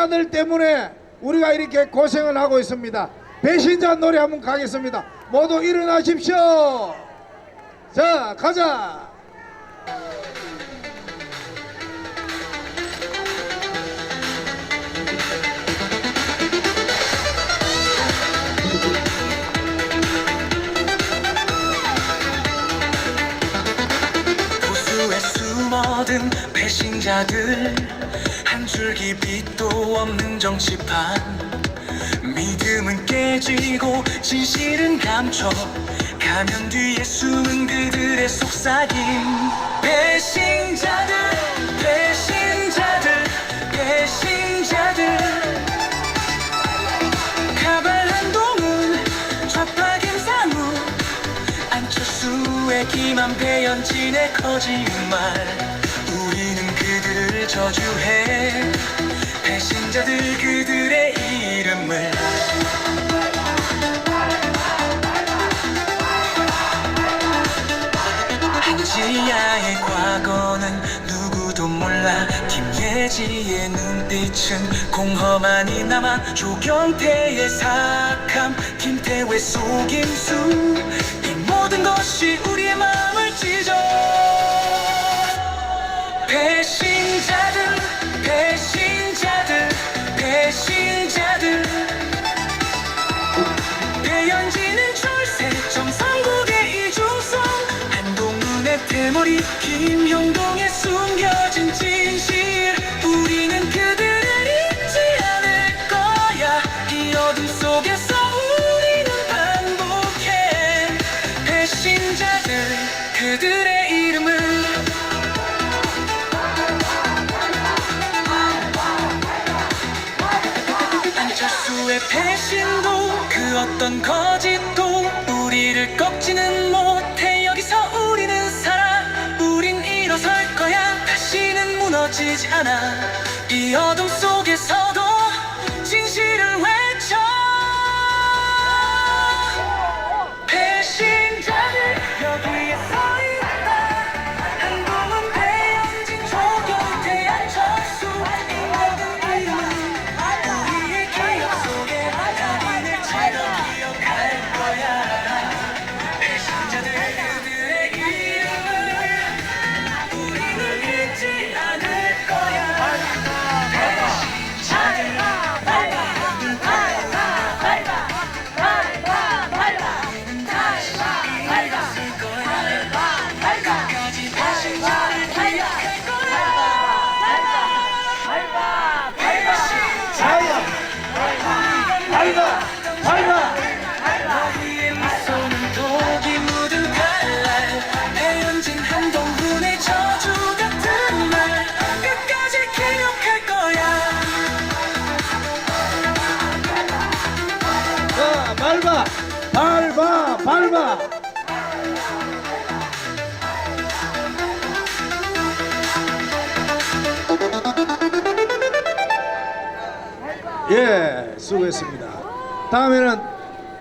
배신자들 때문에 우리가 이렇게 고생을 하고 있습니다. 배신자 노래 한번 가겠습니다. 모두 일어나십시오. 자, 가자. 배신자들 한 줄기 빛도 없는 정치판. 믿음은 깨지고 진실은 감춰. 가면 뒤에 숨은 그들의 속삭임. 배신자들 배신자들 배신자들. 가발 한동훈 좌파 김상우. 안철수의 기만 배현진의 거짓말. 우리는 그들을 저주해 한지야의 과거는 누구도 몰라. 김예지의 눈빛은 공허만이 남아 조경태의 사악함 김태회 속임수. 이 모든 것이 우리의 마음을 찢 대머리 김형동의 숨겨진 진실. 우리는 그들을 잊지 않을 거야. 이 어둠 속에서 우리는 반복해. 배신자들 그들의 이름을. 안철수의 배신도 그 어떤 거짓도 무너지지 않아. 이 어둠 속에서도 진실을 외 밟아. 예, 수고했습니다. 다음에는